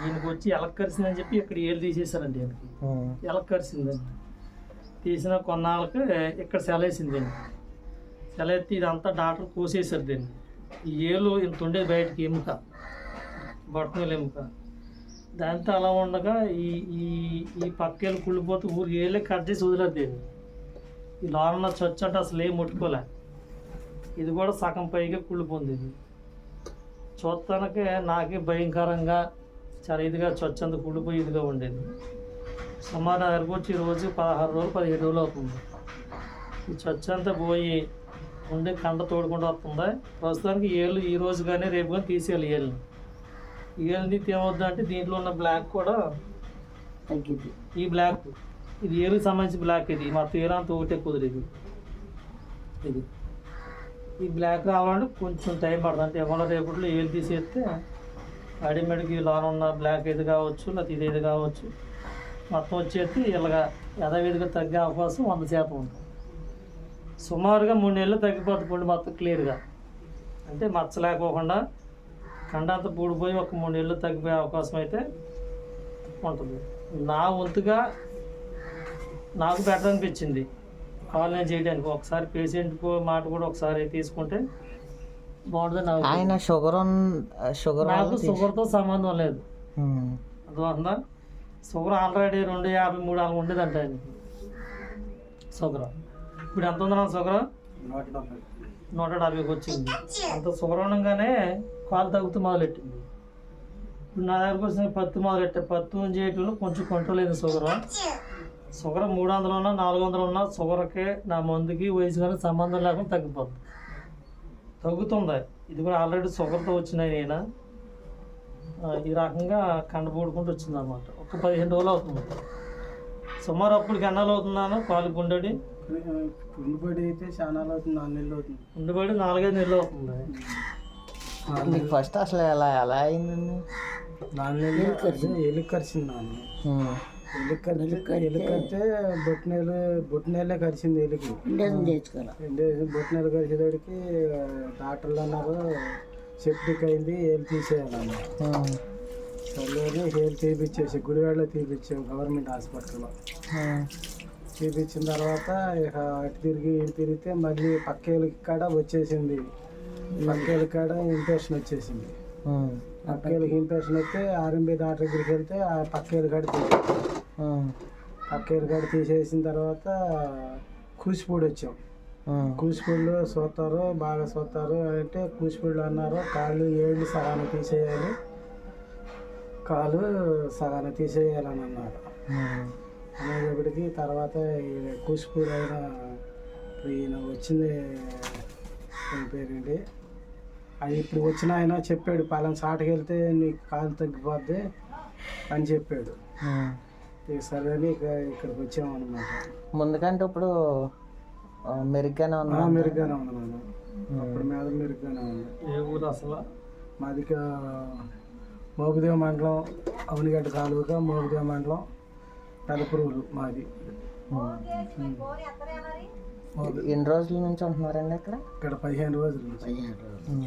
ఈయనకి వచ్చి ఎలక కరిసిందని చెప్పి ఇక్కడ ఏళ్ళు తీసేశారండి ఈయనకి. ఎలక కరిసిందండి. తీసిన కొన్నాళ్ళకి ఇక్కడ సెలవేసిందండి సెలెత్తి ఇదంతా డాక్టర్ కోసేశారు దీన్ని. ఈ ఏలు ఇంత ఉండేది బయటకి ఎముక. బొట్టనీళ్ళు ఎముక. దాంతో అలా ఉండగా ఈ ఈ ఈ పక్కేళ్ళు కుళ్ళిపోతే ఊరు ఏళ్ళే కట్ చేసి వదిలేదు దీన్ని. ఈ లోన చొచ్చు అంటే అసలు ఏం ముట్టుకోలే. ఇది కూడా సగం పైగా కుళ్ళిపోయింది చూస్తానికి నాకే భయంకరంగా చాలా ఇదిగా చొచ్చంత కుళ్ళిపోయి ఇదిగా ఉండేది. సుమారు నా వచ్చి రోజు పదహారు రోజులు పదిహేడు రోజులు అవుతుంది. ఈ చొచ్చంతా పోయి ఉండి కండ తోడుకుండా వస్తుంది? ప్రస్తుతానికి ఏళ్ళు ఈ రోజు కానీ రేపు కానీ తీసేయాలి ఏళ్ళు ఏళ్ళని తీసి అంటే దీంట్లో ఉన్న బ్లాక్ కూడా తగ్గింది ఈ బ్లాక్ ఇది ఏళ్ళకి సంబంధించి బ్లాక్ ఇది. మా తీరాంత ఒకటే కుదిరేది. ఇది. ఈ బ్లాక్ రావాలంటే కొంచెం టైం పడుతుంది. అంటే ఎవరో రేపట్లో ఏళ్ళు తీసేస్తే అడిమెడికి లోన ఉన్న బ్లాక్ ఇది కావచ్చు లేకపోతే ఇది ఇది కావచ్చు మొత్తం వచ్చేసి ఇలాగా యథావిధిగా తగ్గే అవకాశం వంద శాతం ఉంటుంది సుమారుగా మూడు నెలలు తగ్గిపోతుంది మొత్తం క్లియర్గా అంటే మచ్చ లేకోకుండా కండంత పూడిపోయి ఒక మూడు నెలలు తగ్గిపోయే అవకాశం అయితే ఉంటుంది. నా వంతుగా నాకు బెటర్ అనిపించింది. ఆన్లైన్ చేయడానికి. ఒకసారి పేషెంట్ మాట కూడా ఒకసారి తీసుకుంటే ఆయన షుగర్ షుగర్ నాకు షుగర్తో సంబంధం లేదు అర్థమవుతుందా షుగర్ ఆల్రెడీ రెండు యాభై మూడు అలా ఉండేదంట ఆయనకి షుగర్ ఇప్పుడు ఎంత ఉందా షుగర్ నూట డెబ్బైకి వచ్చింది అంత షుగర్ ఉండగానే కాలు తగ్గుతూ మొదలెట్టింది ఇప్పుడు నా దగ్గరకు వచ్చిన పత్తి మొదలెట్టే పత్తి చేయటంలో కొంచెం కంట్రోల్ అయింది షుగర్ షుగర్ మూడు వందలు ఉన్నా నాలుగు వందలు ఉన్నా షుగర్కి నా మందుకి వయసు కానీ సంబంధం లేకుండా తగ్గిపోతుంది తగ్గుతుంది. ఇది కూడా ఆల్రెడీ షుగర్తో వచ్చినాయి నేను? ఈ రకంగా కండపూడుకుంటూ వచ్చింది అనమాట ఒక పదిహేను రోజులు అవుతుంది. సుమారు అప్పటికి ఎన్నాళ్ళు అవుతున్నాను కాలు గుండెడి ఉండిపడి అయితే చాలా అవుతుంది నాలుగు నెలలు అవుతుంది. ఉండబడి నాలుగైదు నెలలు అవుతుంది. మీకు ఫస్ట్ అసలు ఎలా ఎలా అయిందండి? నెలలు ఎలుక కరిచింది నాన్న. ఎలుక ఎలుక కరితే బొట్టినేలు బొట్టినేలే కరిచింది ఎలుకి బొట్టినేలు కరిచేటడికి డాక్టర్లు అన్నారు. సెప్టిక్ అయింది ఏలు తీసేయాలన్నారు ఉమ్. సర్లే హేల్ తీపిచ్చేసి గుడివాడలో తీపిచ్చాం గవర్నమెంట్ హాస్పిటల్లో. తీపిచ్చిన తర్వాత ఇక అటు తిరిగి ఇటు తిరిగితే మళ్ళీ పక్కేళ్ళకి కాడ వచ్చేసింది. పక్కేళ్ళ కాడ ఇన్ఫెక్షన్ వచ్చేసింది. పక్కేళ్ళకి ఇన్ఫెక్షన్ వస్తే ఆర్ఎంబి డాక్టర్ దగ్గరికి వెళ్తే ఆ తీసేసాం ఉమ్. పక్కేళ్ళ కాడ తీసేసిన తర్వాత కూచిపూడి వచ్చాం. కూచిపూడిలో చూస్తారు బాగా చూస్తారు అంటే కూచిపూడిలో అన్నారు కాళ్ళు ఏళ్ళు సగాన తీసేయాలి కాలు సగాన తీసేయాలని అన్నారు. అనేటప్పటికి తర్వాత కూచిపూడి అయిన ఈయన వచ్చింది పేరేంటి అది ఇప్పుడు వచ్చిన ఆయన చెప్పాడు పలానా చాటుకి వెళ్తే నీకు కాలు తగ్గిపోద్ది అని చెప్పాడు. ఇక సరే అని ఇక ఇక్కడికి వచ్చామన్నమాట. ముందుకంటే ఇప్పుడు ఆ, మెరుగ్గానే ఆ, ఉన్నా మెరుగ్గానే ఉంది మనం అప్పుడు మీద మెరుగ్గానే ఉంది. ఏ ఊరు అసలు? మాది ఇక మోపుదేవ మండలం అవనిగడ్డ తాలూకా మోపుదేవ మండలం పెదపురువులు మాది. ఉమ్. ఎన్ని రోజుల నుంచి ఉంటున్నారండి అక్కడ ఇక్కడ పదిహేను రోజులు ఉమ్.